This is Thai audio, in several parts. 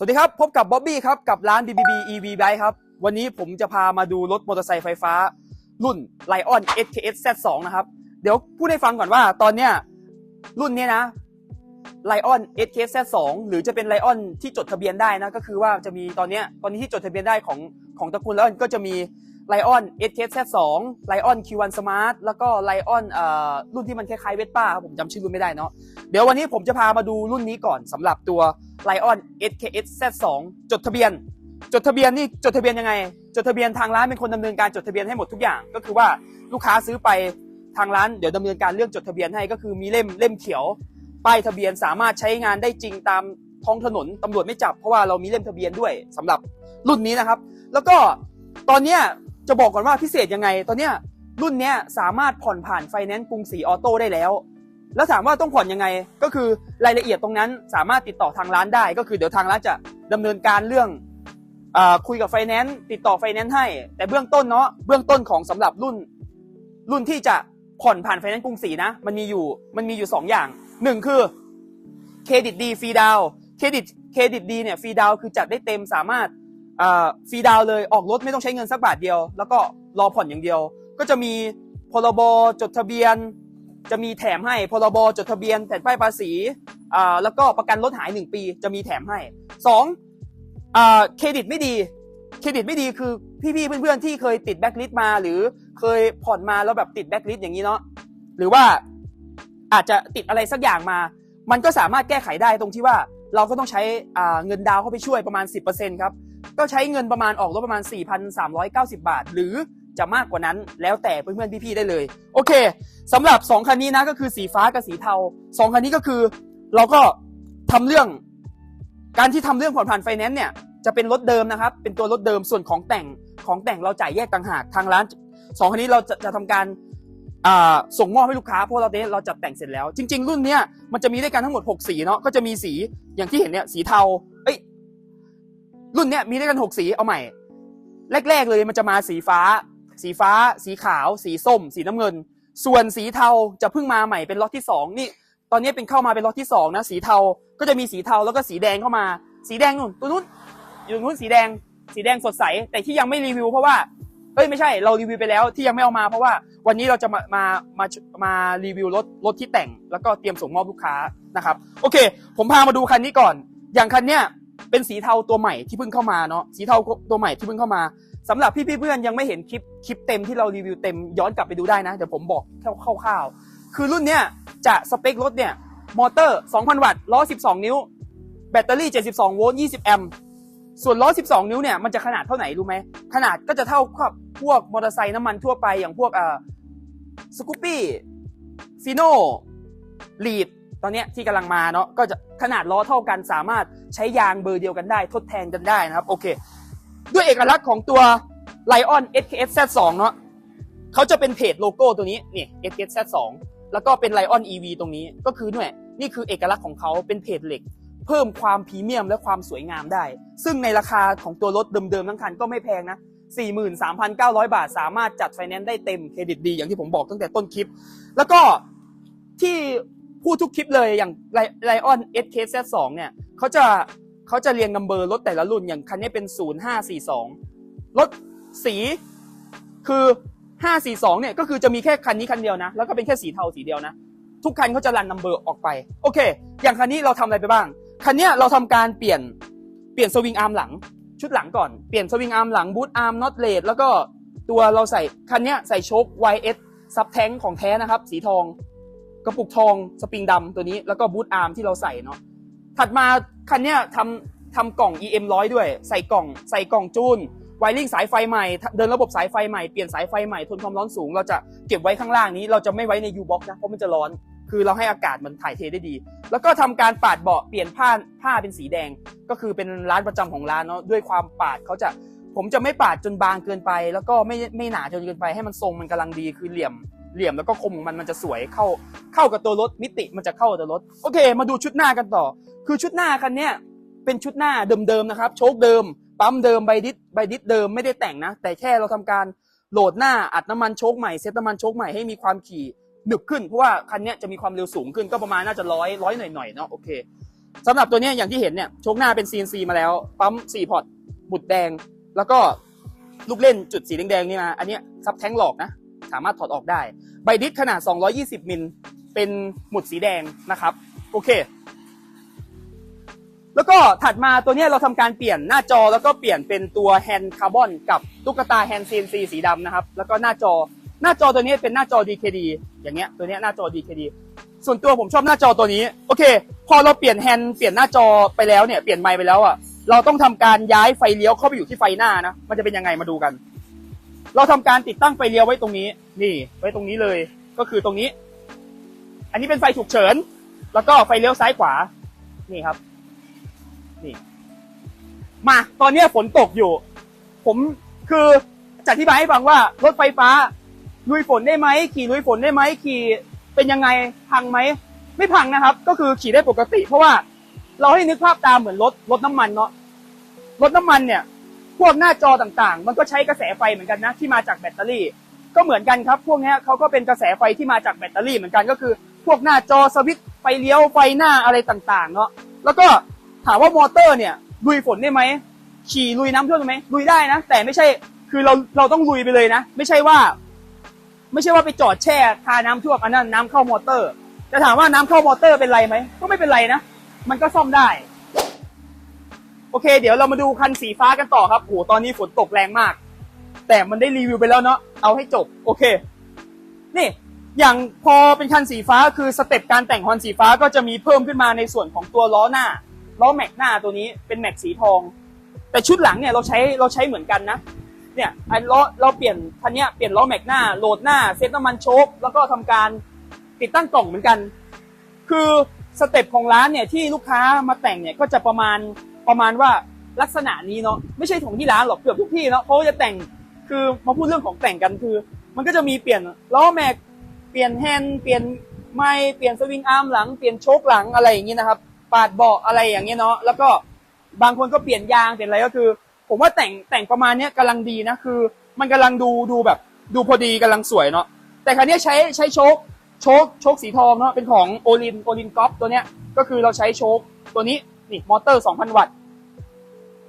สวัสดีครับ พบกับบ๊อบบี้ครับ กับร้าน BBB EV Bike ครับ วันนี้ผมจะพามาดูรถมอเตอร์ไซค์ไฟฟ้า รุ่น Lion SKS Z2 นะครับ เดี๋ยวพูดให้ฟังก่อนว่าตอนเนี้ยรุ่นเนี้ยนะ Lion SKS Z2 หรือจะเป็น Lion ที่จดทะเบียนได้นะ ก็คือว่าจะมีตอนเนี้ยตอนนี้ที่จดทะเบียนได้ของของตระกูล Lion ก็จะมี Lion SKS Z2 Lion Q1 Smart แล้วก็ Lion เอ่อรุ่นที่มันคล้ายๆเวสป้าครับผมจำชื่อรุ่นไม่ได้เนาะเดี๋ยววันนี้ผมจะพามาดูรุ่นนี้ก่อนสำหรับตัว Lion SKS Z2 จดทะเบียน จดทะเบียนนี่จดทะเบียนยังไง จดทะเบียนทางร้านเป็นคนดำเนินการจดทะเบียนให้หมดทุกอย่าง ก็คือว่าลูกค้าซื้อไปทางร้านเดี๋ยวดำเนินการเรื่องจดทะเบียนให้ก็คือมีเล่มเล่มเขียว ป้ายทะเบียนสามารถใช้งานได้จริงตามท้องถนนตำรวจไม่จับเพราะว่าเรามีเล่มทะเบียนด้วยสำหรับรุ่นนี้นะครับ แล้วก็ตอนเนี้ย จะบอกก่อนว่าพิเศษยังไง ตอนเนี้ยรุ่นเนี้ยสามารถผ่อนผ่านไฟแนนซ์กรุงศรีออโต้ได้แล้ว แล้วถามว่าต้องผ่อนยังไง ก็คือรายละเอียดตรงนั้นสามารถติดต่อทางร้านได้ ก็คือเดี๋ยวทางร้านจะดำเนินการเรื่องอคุยกับไฟแนนซ์ติดต่อไฟแนนซ์ให้ แต่เบื้องต้นเนาะเบื้องต้นของสำหรับรุ่น รุ่นที่จะผ่อนผ่านไฟแนนซ์กรุงศรีนะ มันมีอยู่มันมีอยู่สองอย่างหนึ่งคือเครดิตดีฟรีดาวเครดิตเครดิตดีเนี่ยฟรีดาวคือจัดได้เต็มสามารถ ฟรีดาวเลยออกรถไม่ต้องใช้เงินสักบาทเดียว แล้วก็รอผ่อนอย่างเดียว ก็จะมีพรบจดทะเบียน จะมีแถมให้พรบจดทะเบียนแผ่นป้ายภาษีแล้วก็ประกันรถหาย 1 ปี จะมีแถมให้สองเครดิตไม่ดี เครดิตไม่ดีคือพี่ๆเพื่อนๆที่เคยติดแบ็คลิสต์มาหรือเคยผ่อนมาแล้วแบบติดแบ็คลิสต์อย่างนี้เนาะหรือว่าอาจจะติดอะไรสักอย่างมา มันก็สามารถแก้ไขได้ตรงที่ว่าเราก็ต้องใช้เงินดาวเข้าไปช่วยประมาณ 10%ครับ ก็ใช้เงินประมาณออกรถประมาณ 4,390 บาท หรือจะมากกว่านั้นแล้วแต่เพื่อนๆพี่ๆได้เลย โอเคสำหรับ 2 คันนี้นะก็คือสีฟ้ากับสีเทา 2 คันนี้ก็คือเราก็ทำเรื่อง การที่ทำเรื่องผ่อนผันไฟแนนซ์เนี่ยจะเป็นรถเดิมนะครับ เป็นตัวรถเดิมส่วนของแต่งของแต่งเราจ่ายแยกต่างหากทางร้านสองคันนี้เราจะจะทำการาส่งมอบให้ลูกค้าเพราะเราเดเราจัดแต่งเสร็จแล้ว จริง ๆ รุ่นเนี้ยมันจะมีด้วยกันทั้งหมด 6 สีเนาะก็จะมีสีอย่างที่เห็นเนี่ยสีเทาเอ้ย รุ่นเนี้ยมีด้วยกันหกสีเอาใหม่ แรก ๆ เลยมันจะมาสีฟ้า สีฟ้า สีขาว สีส้ม สีน้ำเงิน ส่วนสีเทาจะเพิ่งมาใหม่เป็นล็อตที่สองนี่ ตอนนี้เป็นเข้ามาเป็นล็อตที่สองนะ สีเทาก็จะมีสีเทาแล้วก็สีแดงเข้ามา สีแดงนู่นตัวนู้นอยู่ตรงนู้นสีแดง สีแดงสดใส แต่ที่ยังไม่รีวิวเพราะว่าเอ้ยไม่ใช่เรารีวิวไปแล้วที่ยังไม่เอามาเพราะว่าวันนี้เราจะมามามามารีวิวรถรถที่แต่ง แล้วก็เตรียมส่งมอบลูกค้านะครับ โอเค ผมพามาดูคันนี้ก่อน อย่างคันเนี้ย เป็นสีเทาตัวใหม่ที่เพิ่งเข้ามาเนาะสีเทาตัวใหม่ที่เพิ่งเข้ามาสำหรับพี่ๆเพื่อนยังไม่เห็นคลิปคลิปเต็มที่เรารีวิวเต็มย้อนกลับไปดูได้นะเดี๋ยวผมบอกคร่าวๆคือรุ่นเนี้ยจะสเปครถเนี่ยมอเตอร์ 2,000 วัตต์ล้อ 12 นิ้ว แบตเตอรี่ 72 โวลต์ 20 แอมป์ส่วนล้อ 12 นิ้วเนี่ยมันจะขนาดเท่าไหนรู้ไหมขนาดก็จะเท่ากับพวกมอเตอร์ไซค์น้ำมันทั่วไปอย่างพวกเอ่าสกูปปี้ฟีโน่ลีด ตอนนี้ที่กำลังมาเนาะก็จะขนาดล้อเท่ากันสามารถใช้ยางเบอร์เดียวกันได้ ทดแทนกันได้นะครับโอเค ด้วยเอกลักษณ์ของตัว Lion SKS Z2 เนาะเขาจะเป็นเพจโลโก้ตัวนี้นี่ SKS Z2 แล้วก็เป็น Lion EV ตรงนี้ก็คือเนี่ยนี่คือเอกลักษณ์ของเขาเป็นเพจเหล็ก เพิ่มความพรีเมียมและความสวยงามได้ ซึ่งในราคาของตัวรถเดิมๆทั้งคันก็ไม่แพงนะ43,900 บาท สามารถจัดไฟแนนซ์ได้เต็มเครดิตดีอย่างที่ผมบอกตั้งแต่ต้นคลิป แล้วก็ที่ พูดทุกคลิปเลยอย่างไลออน SKZ2 เนี่ยเขาจะเขาจะเรียงนัมเบอร์รถแต่ละรุ่นอย่างคันนี้เป็น 0542 รถสีคือ 542 เนี่ยก็คือจะมีแค่คันนี้คันเดียวนะ แล้วก็เป็นแค่สีเทาสีเดียวนะ ทุกคันเขาจะรันนัมเบอร์ออกไป โอเค อย่างคันนี้เราทำอะไรไปบ้าง คันนี้เราทำการเปลี่ยนเปลี่ยนสวิงอาร์มหลัง ชุดหลังก่อน เปลี่ยนสวิงอาร์มหลังบูทอาร์มน็อตเลดแล้วก็ตัวเราใส่คันนี้ใส่โชค YS ซับแทงของแท้นะครับ สีทอง กระปุกทองสปริงดำตัวนี้แล้วก็บูทอาร์มที่เราใส่เนาะถัดมาคันเนี้ยทำทำกล่อง EM ร้อยด้วย ใส่กล่องใส่กล่องจูนไวริ่งสายไฟใหม่ เดินระบบสายไฟใหม่ เปลี่ยนสายไฟใหม่ทนความร้อนสูง เราจะเก็บไว้ข้างล่างนี้ เราจะไม่ไว้ใน U box นะเพราะมันจะร้อน คือเราให้อากาศมันถ่ายเทได้ดี แล้วก็ทำการปาดเบาะเปลี่ยนผ้าผ้าเป็นสีแดง ก็คือเป็นร้านประจำของร้านเนาะด้วยความปาดเขาจะผมจะไม่ปาดจนบางเกินไป แล้วก็ไม่ไม่หนาจนเกินไปให้มันทรงมันกำลังดีคือเหลี่ยม เหลี่ยมแล้วก็คมของมันมันจะสวยเข้าเข้ากับตัวรถมิติมันจะเข้ากับตัวรถโอเค มาดูชุดหน้ากันต่อ คือชุดหน้าคันเนี้ยเป็นชุดหน้าเดิมๆนะครับ โชคเดิม ปั๊มเดิมใบดิสใบดิสเดิมไม่ได้แต่งนะ แต่แค่เราทำการโหลดหน้าอัดน้ำมันโชคใหม่เซ็ตน้ำมันโชคใหม่ให้มีความขี่หนึบขึ้นเพราะว่าคันนี้จะมีความเร็วสูงขึ้นก็ประมาณน่าจะร้อยร้อยหน่อยๆเนาะโอเคสำหรับตัวนี้อย่างที่เห็นเนี่ยโชคหน้าเป็น CNC มาแล้ว ปั๊ม4พอร์ตบุดแดง แล้วก็ลูกเล่นจุดสีแดงๆนี่มา อันนี้ซับแท้งหลอกนะ สามารถถอดออกได้ ใบดิสขนาด 220มิลเป็นหมุดสีแดงนะครับ โอเค แล้วก็ถัดมาตัวนี้เราทำการเปลี่ยนหน้าจอแล้วก็เปลี่ยนเป็นตัวแฮนด์คาร์บอนกับตุ๊กตาแฮนด์ CNC สีดำนะครับ แล้วก็หน้าจอหน้าจอตัวนี้เป็นหน้าจอ DKD อย่างเงี้ยตัวนี้หน้าจอ DKD ส่วนตัวผมชอบหน้าจอตัวนี้ โอเค พอเราเปลี่ยนแฮนด์เปลี่ยนหน้าจอไปแล้วเนี่ยเปลี่ยนไมค์ไปแล้วอะเราต้องทำการย้ายไฟเลี้ยวเข้าไปอยู่ที่ไฟหน้านะ มันจะเป็นยังไงมาดูกัน เราทำการติดตั้งไฟเลี้ยวไว้ตรงนี้ นี่ ไว้ตรงนี้เลย ก็คือตรงนี้ อันนี้เป็นไฟฉุกเฉิน แล้วก็ไฟเลี้ยวซ้ายขวา นี่ครับ นี่ มา ตอนนี้ฝนตกอยู่ ผมคือจะอธิบายให้ฟังว่ารถไฟฟ้าลุยฝนได้ไหมขี่ลุยฝนได้ไหมขี่เป็นยังไงพังไหมไม่พังนะครับ ก็คือขี่ได้ปกติ เพราะว่าเราให้นึกภาพตามเหมือนรถรถน้ำมันเนาะรถน้ำมันเนี่ย พวกหน้าจอต่างๆ มันก็ใช้กระแสไฟเหมือนกันนะที่มาจากแบตเตอรี่ ก็เหมือนกันครับ พวกนี้เขาก็เป็นกระแสไฟที่มาจากแบตเตอรี่เหมือนกันก็คือ พวกหน้าจอสวิตช์ไฟเลี้ยวไฟหน้าอะไรต่างๆเนาะแล้วก็ถามว่ามอเตอร์เนี่ยลุยฝนได้ไหมขี่ลุยน้ำท่วมได้ไหมลุยได้นะ แต่ไม่ใช่คือเราเราต้องลุยไปเลยนะ ไม่ใช่ว่า ไม่ใช่ว่าไปจอดแช่ทาน้ำท่วมอันนั้นน้ำเข้ามอเตอร์ จะถามว่าน้ำเข้ามอเตอร์เป็นไรไหมก็ไม่เป็นไรนะมันก็ซ่อมได้ โอเค เดี๋ยวเรามาดูคันสีฟ้ากันต่อครับโหตอนนี้ฝนตกแรงมาก แต่มันได้รีวิวไปแล้วเนาะเอาให้จบ โอเค นี่อย่างพอเป็นคันสีฟ้าคือสเต็ปการแต่งฮอนสีฟ้าก็จะมีเพิ่มขึ้นมาในส่วนของตัวล้อหน้าล้อแม็กหน้าตัวนี้เป็นแม็กสีทอง แต่ชุดหลังเนี่ยเราใช้เราใช้เหมือนกันนะเนี่ยอันล้อเราเปลี่ยนคันนี้เปลี่ยนล้อแม็กหน้าโหลดหน้าเซ็ตน้ำมันโชคแล้วก็ทำการติดตั้งกล่องเหมือนกัน คือสเต็ปของร้านเนี่ยที่ลูกค้ามาแต่งเนี่ยก็จะประมาณ ประมาณว่าลักษณะนี้เนาะไม่ใช่ของที่ร้านหรอกเกือบทุกที่เนาะเขาจะแต่งคือมาพูดเรื่องของแต่งกันคือ มันก็จะมีเปลี่ยนล้อแม็กเปลี่ยนแฮนด์เปลี่ยนไม้เปลี่ยนสวิงอาร์มหลังเปลี่ยนโชคหลังอะไรอย่างนี้นะครับปาดเบาะอะไรอย่างเงี้ยเนาะแล้วก็บางคนก็เปลี่ยนยางเปลี่ยนอะไรก็คือ ผมว่าแต่งแต่งประมาณเนี้ยกำลังดีนะคือ มันกำลังดูดูแบบดูพอดีกำลังสวยเนาะแต่ครั้นี้ใช้ใช้โชคโชคโชคสีทองเนาะเป็นของโอลินโอลินกอฟตัวเนี้ยก็คือเราใช้โชคตัวนี้นี่มอเตอร์ 2,000 วัตต์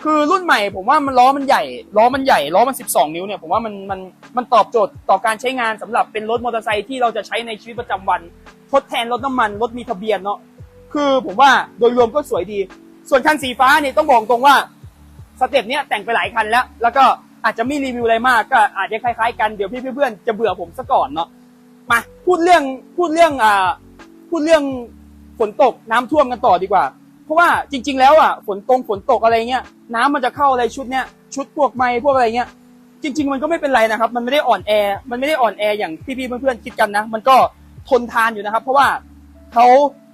คือรุ่นใหม่ผมว่ามันล้อมันใหญ่ล้อมันใหญ่ล้อมัน 12 นิ้วเนี่ยผมว่ามันมันมันตอบโจทย์ต่อการใช้งานสำหรับเป็นรถมอเตอร์ไซค์ที่เราจะใช้ในชีวิตประจำวัน ทดแทนรถน้ำมันรถมีทะเบียนเนาะคือผมว่าโดยรวมก็สวยดี ส่วนคันสีฟ้าเนี่ยต้องบอกตรงว่าสเต็ปเนี้ยแต่งไปหลายคันแล้ว แล้วก็อาจจะไม่รีวิวอะไรมากก็อาจจะคล้ายๆกันเดี๋ยวพี่เพื่อนจะเบื่อผมซะก่อนเนาะมาพูดเรื่องพูดเรื่องอ่าพูดเรื่องฝนตกน้ำท่วมกันต่อดีกว่า เพราะว่าจริง ๆ แล้วอะฝนตรงฝนตกอะไรเงี้ยน้ำมันจะเข้าอะไรชุดเนี้ยชุดพวกไม้พวกอะไรเงี้ยจริง ๆ มันก็ไม่เป็นไรนะครับ มันไม่ได้อ่อนแอ มันไม่ได้อ่อนแออย่างพี่ๆเพื่อนๆคิดกันนะ มันก็ทนทานอยู่นะครับ เพราะว่าเขา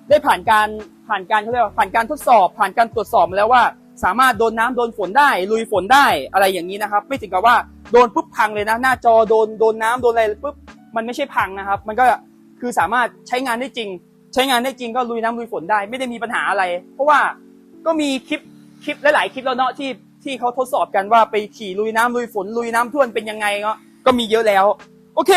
ได้ผ่านการผ่านการเขาเรียกว่าผ่านการทดสอบ ผ่านการตรวจสอบมาแล้วว่า สามารถโดนน้ำโดนฝนได้ ลุยฝนได้อะไรอย่างนี้นะครับ ไม่ถึงกับว่าโดนปุ๊บพังเลยนะ หน้าจอโดนโดนน้ำโดนอะไรปุ๊บมันไม่ใช่พังนะครับ มันก็คือสามารถใช้งานได้จริง ใช้งานได้จริงก็ลุยน้ำลุยฝนได้ ไม่ได้มีปัญหาอะไร เพราะว่าก็มีคลิปคลิปหลาย ๆ คลิปแล้วเนาะที่ที่เขาทดสอบกันว่าไปขี่ลุยน้ำลุยฝนลุยน้ำท่วมเป็นยังไงเนาะก็มีเยอะแล้ว โอเค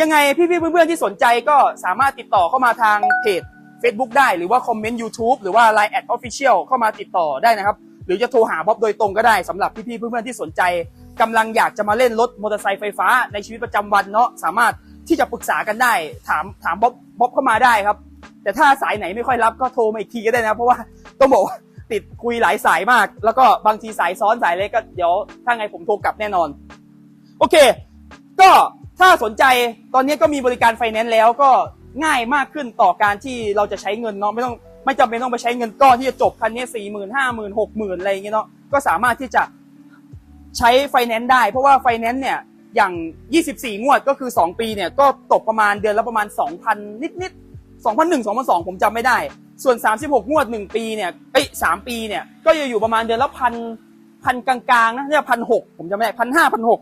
ยังไงพี่ๆเพื่อนๆที่สนใจก็สามารถติดต่อเข้ามาทางเพจ Facebook ได้หรือว่าคอมเมนต์ YouTube หรือว่า Line แอด Official เข้ามาติดต่อได้นะครับ หรือจะโทรหาบ๊อบโดยตรงก็ได้สำหรับพี่ๆเพื่อนๆที่สนใจกำลังอยากจะมาเล่นรถมอเตอร์ไซค์ไฟฟ้าในชีวิตประจำวันเนาะสามารถ ที่จะปรึกษากันได้ ถามถามบ๊อบบ๊อบเข้ามาได้ครับ แต่ถ้าสายไหนไม่ค่อยรับก็โทรมาอีกทีก็ได้นะ เพราะว่าต้องบอกว่าติดคุยหลายสายมาก แล้วก็บางทีสายซ้อนสายเล็กก็เดี๋ยวถ้าไงผมโทรกลับแน่นอน โอเค ก็ถ้าสนใจตอนนี้ก็มีบริการไฟแนนซ์แล้วก็ง่ายมากขึ้นต่อการที่เราจะใช้เงินเนาะไม่ต้องไม่จำเป็นต้องไปใช้เงินก้อนที่จะจบคันนี้สี่หมื่นห้าหมื่นหกหมื่นอะไรอย่างเงี้ยเนาะก็สามารถที่จะใช้ไฟแนนซ์ได้ เพราะว่าไฟแนนซ์เนี่ย อย่าง 24 งวดก็คือ 2 ปีเนี่ยก็ตกประมาณเดือนละประมาณ 2,000นิดนิดๆ2,001 2,002 ผมจำไม่ได้ ส่วน 36 งวด 1 ปีเนี่ยเอ้ย3ปีเนี่ยก็จะอยู่ประมาณเดือนละพันพันกลางๆนะเนี่ยพันหกผมจำไม่ได้พันห้าพันหก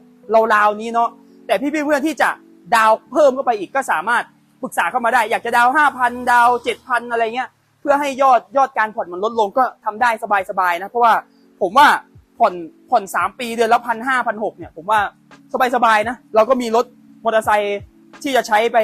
ราวๆนี้เนาะแต่พี่ๆเพื่อนที่จะดาวเพิ่มเข้าไปอีกก็สามารถปรึกษาเข้ามาได้ อยากจะดาวห้าพันดาวเจ็ดพันอะไรเงี้ยเพื่อให้ยอดยอดการผ่อนมันลดลงก็ทำได้สบายๆนะเพราะว่าผมว่า ผ่อนผ่อนสามปีเดือนละพันห้าพันหกเนี่ย ผมว่าสบายๆนะ เราก็มีรถมอเตอร์ไซค์ที่จะใช้ไป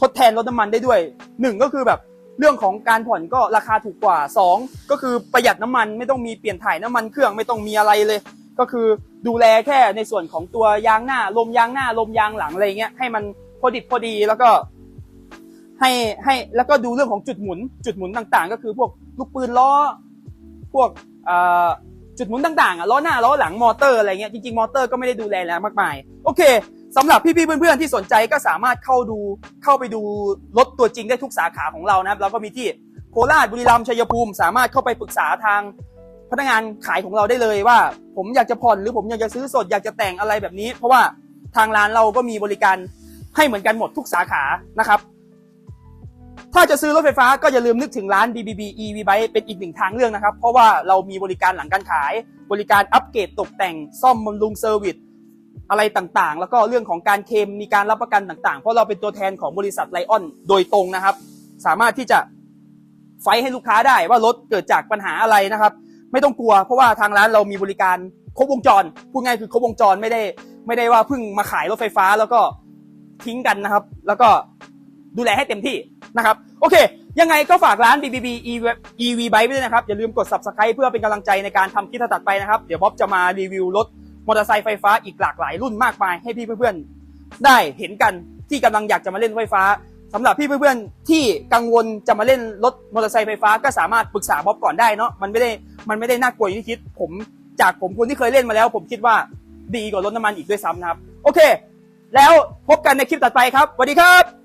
ทดแทนรถน้ำมันได้ด้วยหนึ่งก็คือแบบเรื่องของการผ่อนก็ราคาถูกกว่า2ก็คือประหยัดน้ำมันไม่ต้องมีเปลี่ยนถ่ายน้ำมันเครื่องไม่ต้องมีอะไรเลย ก็คือดูแลแค่ในส่วนของตัวยางหน้า ลมยางหน้า ลมยางหลังอะไรเงี้ยให้มันพอดิบพอดีแล้วก็ให้ให้แล้วก็ดูเรื่องของจุดหมุน จุดหมุนต่างๆ ก็คือพวกลูกปืนล้อ พวกอ่อ จุดหมุนต่างๆอะล้อหน้าล้อหลังมอเตอร์อะไรเงี้ยจริงๆมอเตอร์ก็ไม่ได้ดูแลแล้วมากมายโอเคสำหรับพี่ๆเพื่อนๆที่สนใจก็สามารถเข้าดูเข้าไปดูรถตัวจริงได้ทุกสาขาของเรานะครับแล้วก็มีที่โคราชบุรีรัมย์ชัยภูมิ สามารถเข้าไปปรึกษาทางพนักงานขายของเราได้เลยว่า ผมอยากจะผ่อนหรือผมอยากจะซื้อสดอยากจะแต่งอะไรแบบนี้ เพราะว่าทางร้านเราก็มีบริการให้เหมือนกันหมดทุกสาขานะครับ ถ้าจะซื้อรถไฟฟ้าก็อย่าลืมนึกถึงร้าน BBB EV Bike เป็นอีกหนึ่งทางเลือกนะครับ เพราะว่าเรามีบริการหลังการขาย บริการอัปเกรดตกแต่งซ่อมบำรุงเซอร์วิสอะไรต่างๆ แล้วก็เรื่องของการเคมมีการรับประกันต่างๆ เพราะเราเป็นตัวแทนของบริษัทไลออนโดยตรงนะครับ สามารถที่จะไฟให้ลูกค้าได้ว่ารถเกิดจากปัญหาอะไรนะครับ ไม่ต้องกลัว เพราะว่าทางร้านเรามีบริการครบวงจรพูดง่ายคือครบวงจรไม่ได้ ไม่ได้ว่าเพิ่งมาขายรถไฟฟ้าแล้วก็ทิ้งกันนะครับ แล้วก็ดูแลให้เต็มที่ นะครับโอเค ยังไงก็ฝากร้าน BBB EV Bike ไว้ด้วยนะครับ อย่าลืมกด Subscribe เพื่อเป็นกำลังใจในการทำคลิปถัดไปนะครับ เดี๋ยวบ๊อบจะมารีวิวรถมอเตอร์ไซค์ไฟฟ้าอีกหลากหลายรุ่นมากมายให้พี่เพื่อนๆ ได้เห็นกันที่กำลังอยากจะมาเล่นไฟฟ้าสำหรับพี่เพื่อนๆที่กังวลจะมาเล่นรถมอเตอร์ไซค์ไฟฟ้าก็สามารถปรึกษาบ๊อบก่อนได้เนาะมันไม่ได้มันไม่ได้น่ากลัวอย่างที่คิด ผมจากผมคนที่เคยเล่นมาแล้ว ผมคิดว่าดีกว่ารถน้ำมันอีกด้วยซ้ำนะครับ โอเค แล้วพบกันในคลิปต่อไปครับสวัสดีครับ